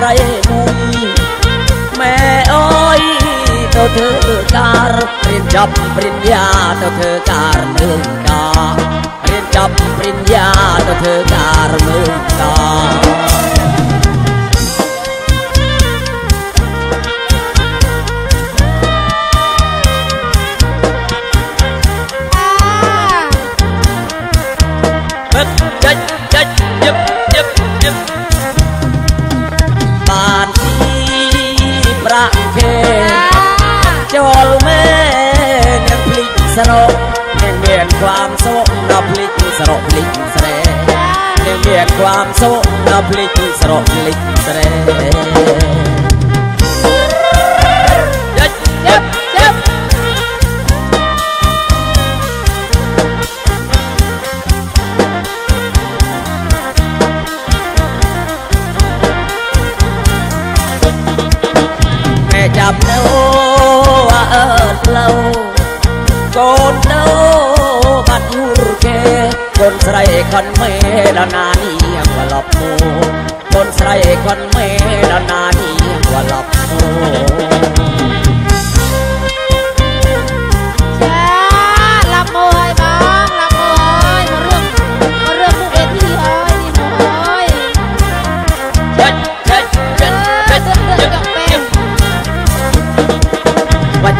ไรมุยแม่โอ้ยเจ้เธอการปริญจับปริญญาเจ้าเธอการเมืองกาปริญจับปริญญาเจ้าเธอการเมืองกา ប្រាក់គេចូលមេនឹងភ្លេចស្រោនឹងមានความសុខដល់ភ្លេចស្រោភ្លេចស្រែនឹងមានความសុខដល់ភ្លេចស្រោភ្លេចស្រែ แม่จับเนื้อว่าเออเราโกนเนื้อบัดยูรเกคนใส่คนเมดานานีว่าหลั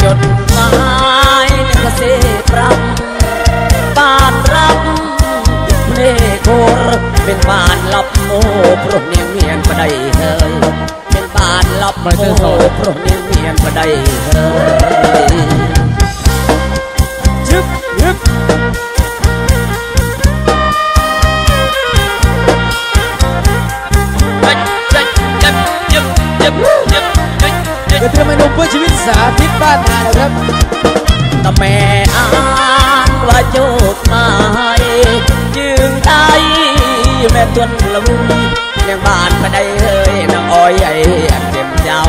ចុតស្វាយនឹងកសេប្រាំបានរាប់ទឹកភ្នែកគរមានបានលប់អូព្រោះនាងមានប្តីហើយមានបានលប់មើលទៅសូព្រោះនាងមានប្តីហើយជឹបជឹបចាច់ចាច់ចាច់ជឹបជឹប มียนประเฮยยึบยึบก็เตรียมเมนูเพื่อชีวิตสาธิตบ้านนานะครับตะแม่อ่านว่าโจดหมายยืงได้แม่ตวนละมุนเลี้ยงบ้านพะไดเฮ้ยนางอ้อยไอ้อันเจ็บเจ้า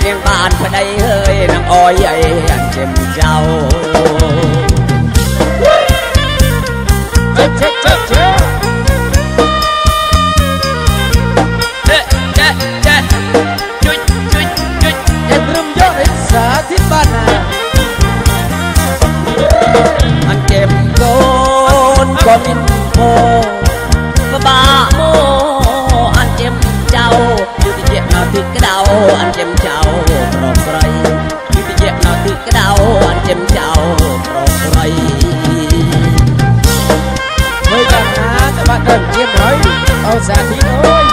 เลี้ยงบ้านพะไดเฮ้ยนางอ้อยไอ้อันเจ็บเจ้า ទិសក្តៅអត់ចាំចៅប្រុសស្រីគឺតិចនៅទិសក្តៅអត់ចាំចៅប្រុសស្រីមើលតាមថាតបាក់ដល់ជាហើយអូសាទីអូយ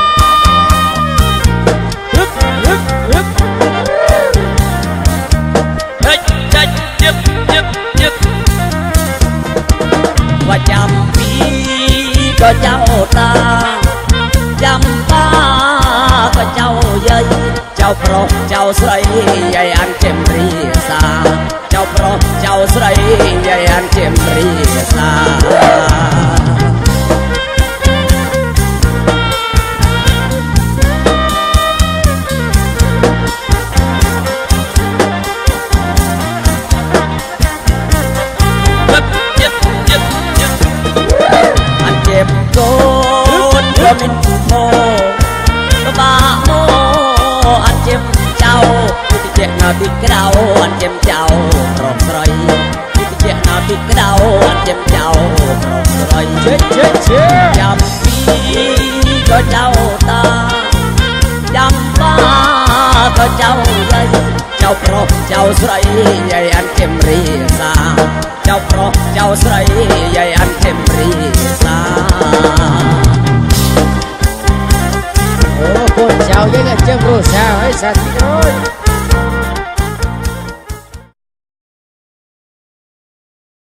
រឹករឹករឹកដាច់ដាច់ជឹបជឹបជឹបបាចាំពីក៏ចៅតា យាយចៅប្រុសចៅស្រីយាយអានចេមរីសាចៅប្រុសចៅស្រីយាយអានចេមរីសា ទីជាណោទីក្រៅអត់ជាមចៅប្រកស្រីទីជាណោទីក្រៅអត់ជាមចៅប្រកស្រីជិជិជិចាំពីក៏ចៅតាចាំបាក៏ចៅលៃចៅប្រុសចៅស្រីយាយអានជាមរីសាចៅប្រុសចៅស្រីយាយអានជាមរីសា Sao llega el tiempo, sabes, así que hoy.